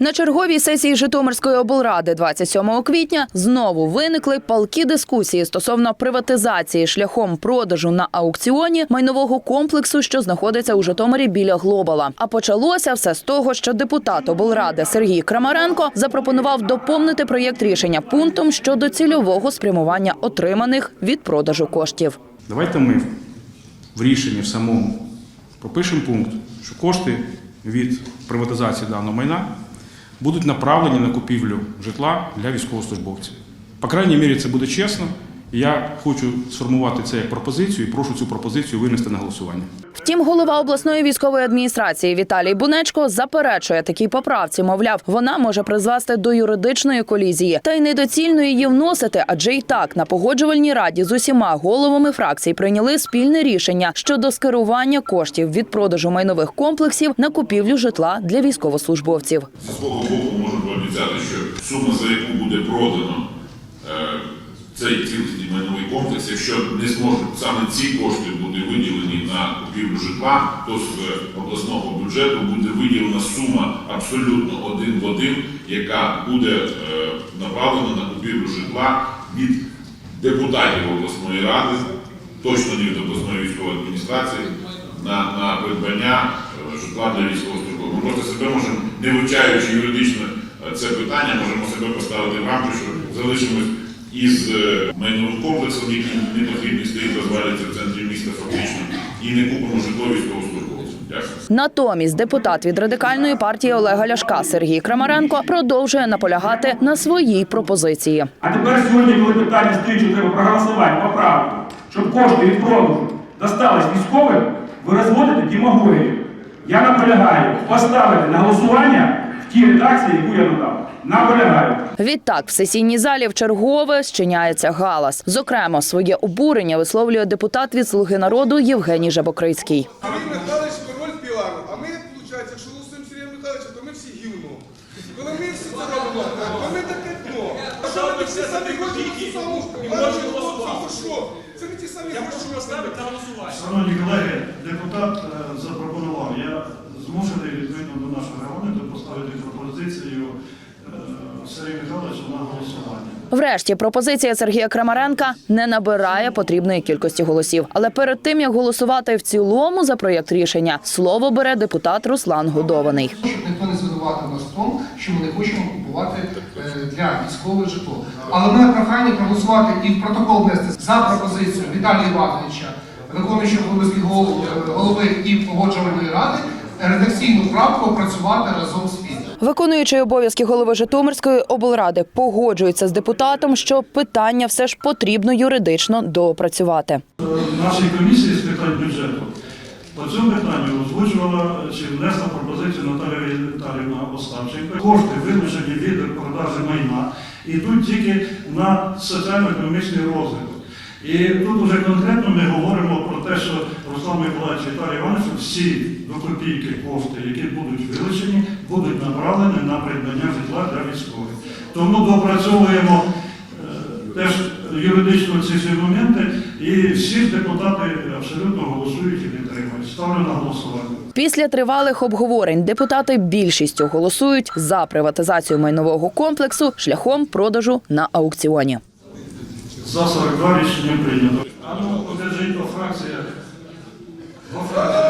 На черговій сесії Житомирської облради 27 квітня знову виникли палкі дискусії стосовно приватизації шляхом продажу на аукціоні майнового комплексу, що знаходиться у Житомирі біля Глобала. А почалося все з того, що депутат облради Сергій Крамаренко запропонував доповнити проєкт рішення пунктом щодо цільового спрямування отриманих від продажу коштів. Давайте ми в рішенні в самому пропишемо пункт, що кошти від приватизації даного майна будуть направлені на купівлю житла для військовослужбовців. По крайній мірі, це буде чесно. Я хочу сформувати це як пропозицію і прошу цю пропозицію винести на голосування. Втім, голова обласної військової адміністрації Віталій Бунечко заперечує такій поправці. Мовляв, вона може призвести до юридичної колізії, та й недоцільно її вносити, адже й так на погоджувальній раді з усіма головами фракцій прийняли спільне рішення щодо скерування коштів від продажу майнових комплексів на купівлю житла для військовослужбовців. Зі свого боку можу пообіцяти, що сума, за яку буде продано цей цілісний майновий комплекс, якщо не зможуть саме ці кошти бути виділені на купівлю житла, то з е, обласного бюджету буде виділена сума абсолютно один в один, яка буде е, направлена на купівлю житла від депутатів обласної ради, точно не від обласної військової адміністрації, на, на придбання е, житла для військовослужбовців. Ми просто себе можемо, не вивчаючи юридично це питання, можемо себе поставити в рамки, що залишимось із е, майновим комплексом, який не потрібний стоїть, розвалюється в центрі міста фактично, і не купимо житло військовослужбовців. Дякую. Натомість депутат від радикальної партії Олега Ляшка Сергій Крамаренко продовжує наполягати на своїй пропозиції. А тепер сьогодні, коли питання стоїть, що треба проголосувати поправку, щоб кошти від продажу достались військовим, ви розводите демагогію. Я наполягаю поставити на голосування тій редакції, яку я надав. Наполягаю. Відтак в сесійній залі в чергове щиняється галас. Зокрема, своє обурення висловлює депутат від «Слуги народу Євгеній Жабокрицький. Сергій Михайлович король піару, а ми, виходить, якщо голосуємо Сергія Михайловича, то ми всі гівно. Коли ми всі це робимо, то ми таке дно. А що ми всі самі? Це не ті самі гроші, що поставити на голосування. Шановні колеги, депутат е, запропонував. Я змушений відповідно до нашого регламенту поставити пропозицію е, Сергія Михайловича на голосування. Врешті пропозиція Сергія Крамаренка не набирає потрібної кількості голосів. Але перед тим як голосувати в цілому за проєкт рішення, слово бере депутат Руслан Годований. щоб ніхто не звинуватив нас в тому, що ми не хочемо купувати е, для військових житло. Але ми прохання проголосувати і в протокол внести за пропозицію Віталія Івановича, виконуючого обов'язки е, голови і погоджувальної ради, редакційну правку опрацювати разом спільно. Виконуючий обов'язки голови Житомирської облради погоджується з депутатом, що питання все ж потрібно юридично доопрацювати. Нашій комісії з питань бюджету по цьому питанню озвучувала чи внесла пропозицію Наталія Віталіївна Остапченко. Кошти вилучені від продажі майна йдуть тільки на соціально-економічний розвиток. І тут уже конкретно ми говоримо про те, що Руслан Миколаївич Віталій Іванович всі до копійки кошти, які будуть вилучені, будуть направлені на придбання житла для військових. Тому допрацьовуємо е, теж юридично ці всі моменти, і всі депутати абсолютно голосують і підтримують. Ставлю на голосування. Після тривалих обговорень депутати більшістю голосують за приватизацію майнового комплексу шляхом продажу на аукціоні. За 42 рішення прийнято. А ну, покажіть по фракціях. По фракціях.